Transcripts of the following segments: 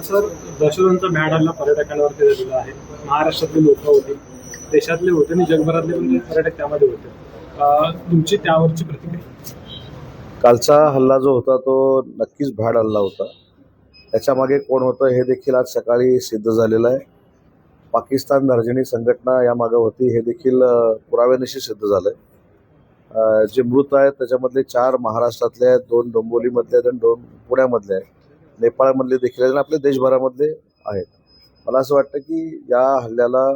Sir दशरथांचा mad पर्यटकांवरती झालेला आहे. महाराष्ट्रातले लोक होते. देशातले होते आणि जगभरातले पण पर्यटक त्यामध्ये होते. तुमची त्यावरची प्रतिक्रिया? कालचा हल्ला जो होता तो नक्कीच भाड हल्ला होता. त्याच्यामागे कोण होतं हे देखील आज सकाळी सिद्ध झालेलं आहे. पाकिस्तान दर्जनी संघटना यामागे होती हे देखील पुराव्यानिशी सिद्ध झालं आहे जे मृत आहेत त्याच्यामधले चार महाराष्ट्रातले आहेत दोन डोंबोलीमधले आहेत आणि दोन पुण्यामधले आहेत. नेपाळमधले देखील आहेत आणि आपल्या देशभरामधले आहेत. मला असं वाटतं की या हल्ल्याला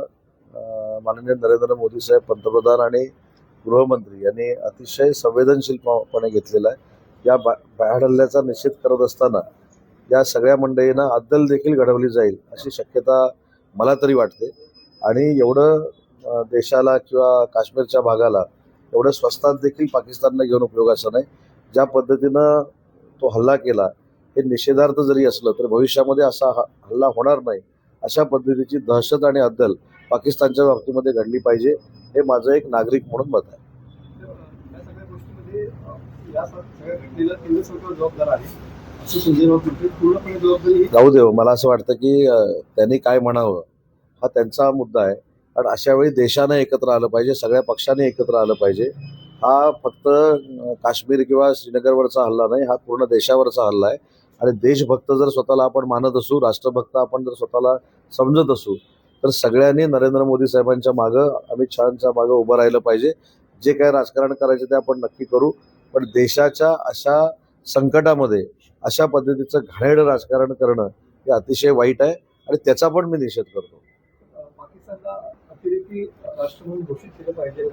माननीय नरेंद्र मोदी साहेब पंतप्रधान आणि गृहमंत्री यांनी अतिशय संवेदनशीलपणे घेतलेला आहे. या बा बाहेर हल्ल्याचा निषेध करत असताना या सगळ्या मंडळींना अद्दल देखील घडवली जाईल अशी शक्यता मला तरी वाटते. आणि एवढं देशाला किंवा काश्मीरच्या भागाला एवढं स्वस्तात देखील पाकिस्ताननं घेऊन उपयोगाचं नाही. ज्या पद्धतीनं तो हल्ला केला हे निषेधार्थ जरी असलं तर भविष्यामध्ये असा ह- हल्ला होणार नाही. अशा पद्धतीची दहशत आणि अद्दल पाकिस्तानच्या बाबतीमध्ये घडली पाहिजे हे माझं एक नागरिक म्हणून मत आहे. ही जाऊ देव मला असं वाटतं की त्यांनी काय म्हणावं हा त्यांचा मुद्दा आहे. कारण अशा वेळी देशानं एकत्र आलं पाहिजे सगळ्या पक्षाने एकत्र आलं पाहिजे. हा फक्त काश्मीर किंवा श्रीनगरवरचा हल्ला नाही हा पूर्ण देशावरचा हल्ला आहे. आणि देशभक्त जर स्वतःला आपण मानत असू राष्ट्रभक्त आपण जर स्वतःला समजत असू तर सगळ्यांनी नरेंद्र मोदी साहेबांच्या मागं अमित शहाच्या मागं उभं राहिलं पाहिजे. जे काय राजकारण करायचे ते आपण नक्की करू. पण देशाच्या अशा संकटामध्ये अशा पद्धतीचं घाणेड राजकारण करणं हे अतिशय वाईट आहे आणि त्याचा पण मी निषेध करतो. पाकिस्तानला अतिरेकी राष्ट्र म्हणून घोषित केलं पाहिजे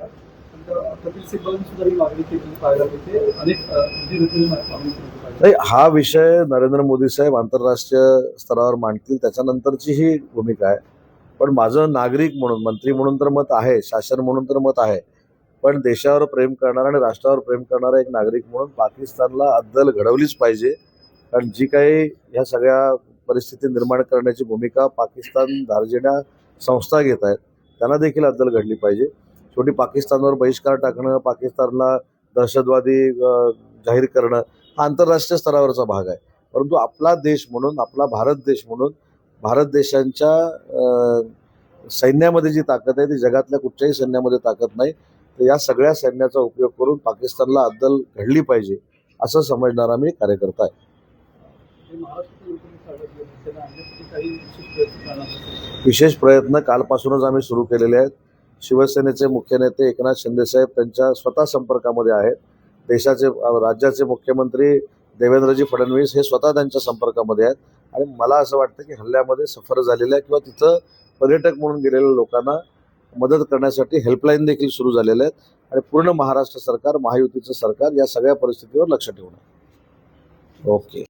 नाही हा विषय नरेंद्र मोदी साहेब आंतरराष्ट्रीय स्तरावर मांडतील त्याच्यानंतरची ही भूमिका आहे. पण माझं नागरिक म्हणून मंत्री म्हणून तर मत आहे शासन म्हणून तर मत आहे. पण देशावर प्रेम करणारा आणि राष्ट्रावर प्रेम करणारा एक नागरिक म्हणून पाकिस्तानला अद्दल घडवलीच पाहिजे. कारण जी काही ह्या सगळ्या परिस्थिती निर्माण करण्याची भूमिका पाकिस्तान धार्जिण्या संस्था घेत आहेत त्यांना देखील अद्दल घडली पाहिजे. शेवटी पाकिस्तानवर बहिष्कार टाकणं पाकिस्तानला दहशतवादी जाहीर करणं हा आंतरराष्ट्रीय स्तरावरचा भाग आहे. परंतु आपला देश म्हणून आपला भारत देश म्हणून भारत देशांच्या सैन्यामध्ये जी ताकद आहे ती जगातल्या कुठच्याही सैन्यामध्ये ताकद नाही. तर या सगळ्या सैन्याचा उपयोग करून पाकिस्तानला अद्दल घडली पाहिजे असं समजणारा मी कार्यकर्ता आहे. विशेष प्रयत्न कालपासूनच आम्ही सुरू केलेले आहेत. शिवसेनेचे मुख्य नेते एकनाथ शिंदेसाहेब त्यांच्या स्वतः संपर्कामध्ये आहेत. देशाचे राज्याचे मुख्यमंत्री देवेंद्रजी फडणवीस हे स्वतः त्यांच्या संपर्कामध्ये आहेत. आणि मला असं वाटतं की हल्ल्यामध्ये सफर झालेल्या किंवा तिथं पर्यटक म्हणून गेलेल्या लोकांना मदत करण्यासाठी हेल्पलाईन देखील सुरू झालेल्या आहेत. आणि पूर्ण महाराष्ट्र सरकार महायुतीचं सरकार या सगळ्या परिस्थितीवर लक्ष ठेवणार ओके.